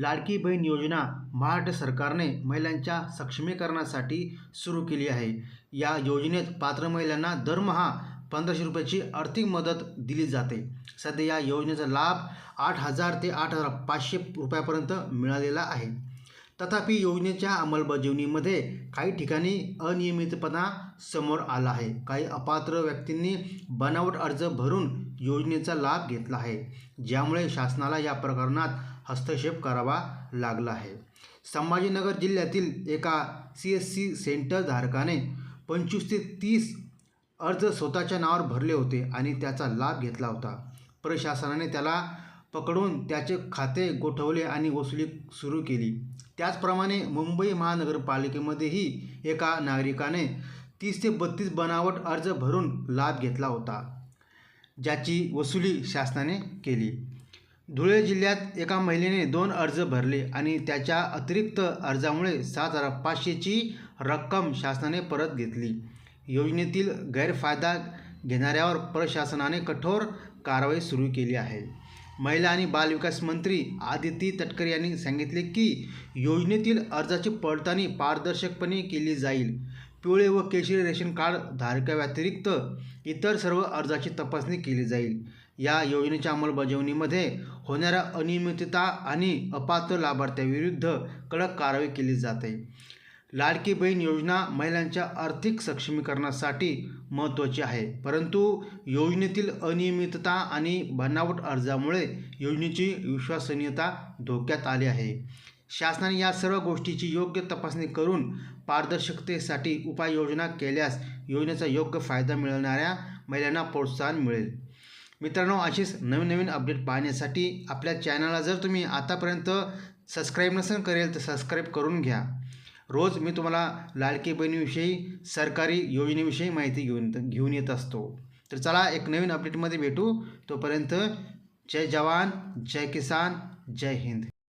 लाडकी बहीण योजना महाराष्ट्र सरकारने महिलांच्या सक्षमीकरणासाठी सुरू केली आहे. या योजनेत पात्र महिलांना दरमहा पंधराशे रुपयाची आर्थिक मदत दिली जाते. सध्या या योजनेचा लाभ आठ हजार ते आठ हजार पाचशे रुपयापर्यंत मिळालेला आहे. तथापि योजनेच्या अंमलबजावणीमध्ये काही ठिकाणी अनियमितपणा समोर आला आहे. काही अपात्र व्यक्तींनी बनावट अर्ज भरून योजनेचा लाभ घेतला आहे ज्यामुळे शासनाला या प्रकरणात हस्तक्षेप करावा लागला आहे. संभाजीनगर जिल्ह्यातील एका सी एस सी सेंटर धारकाने पंचवीस ते तीस अर्ज स्वतःच्या नावावर भरले होते आणि त्याचा लाभ घेतला होता. प्रशासनाने त्याला पकडून त्याचे खाते गोठवले आणि वसुली सुरू केली. त्याचप्रमाणे मुंबई महानगरपालिकेमध्येही एका नागरिकाने तीस ते बत्तीस बनावट अर्ज भरून लाभ घेतला होता ज्याची वसुली शासनाने केली. धुळे जिल्ह्यात एका महिलेने दोन अर्ज भरले आणि त्याच्या अतिरिक्त अर्जामुळे सात हजार पाचशेची रक्कम शासनाने परत घेतली. योजनेतील गैरफायदा घेणाऱ्यावर प्रशासनाने कठोर कारवाई सुरू केली आहे. महिला आणि बालविकास मंत्री आदिती तटकरे यांनी सांगितले की योजनेतील अर्जाची पडताळणी पारदर्शकपणे केली जाईल. पिवळे व केशरी रेशन कार्ड धारकाव्यतिरिक्त इतर सर्व अर्जाची तपासणी केली जाईल. या योजनेच्या अंमलबजावणीमध्ये होणाऱ्या अनियमितता आणि अपात्र लाभार्थ्याविरुद्ध कडक कारवाई केली जाते. लाडकी बहीण योजना महिलांच्या आर्थिक सक्षमीकरणासाठी महत्त्वाची आहे. परंतु योजनेतील अनियमितता आणि बनावट अर्जामुळे योजनेची विश्वसनीयता धोक्यात आली आहे. शासनाने या सर्व गोष्टीची योग्य तपासणी करून पारदर्शकतेसाठी उपाययोजना केल्यास योजनेचा योग्य फायदा मिळणाऱ्या महिलांना प्रोत्साहन मिळेल. मित्रांनो अशीच नवीन नवीन अपडेट पाहण्यासाठी आपल्या चॅनलला जर तुम्ही आतापर्यंत सबस्क्राईब नसेल करेल तर सबस्क्राईब करून घ्या. रोज मी तुम्हाला लाडकी बहिणीविषयी सरकारी योजनेविषयी माहिती घेऊन घेऊन येत असतो. तर चला एक नवीन अपडेटमध्ये भेटू. तोपर्यंत जय जवान जय किसान जय हिंद.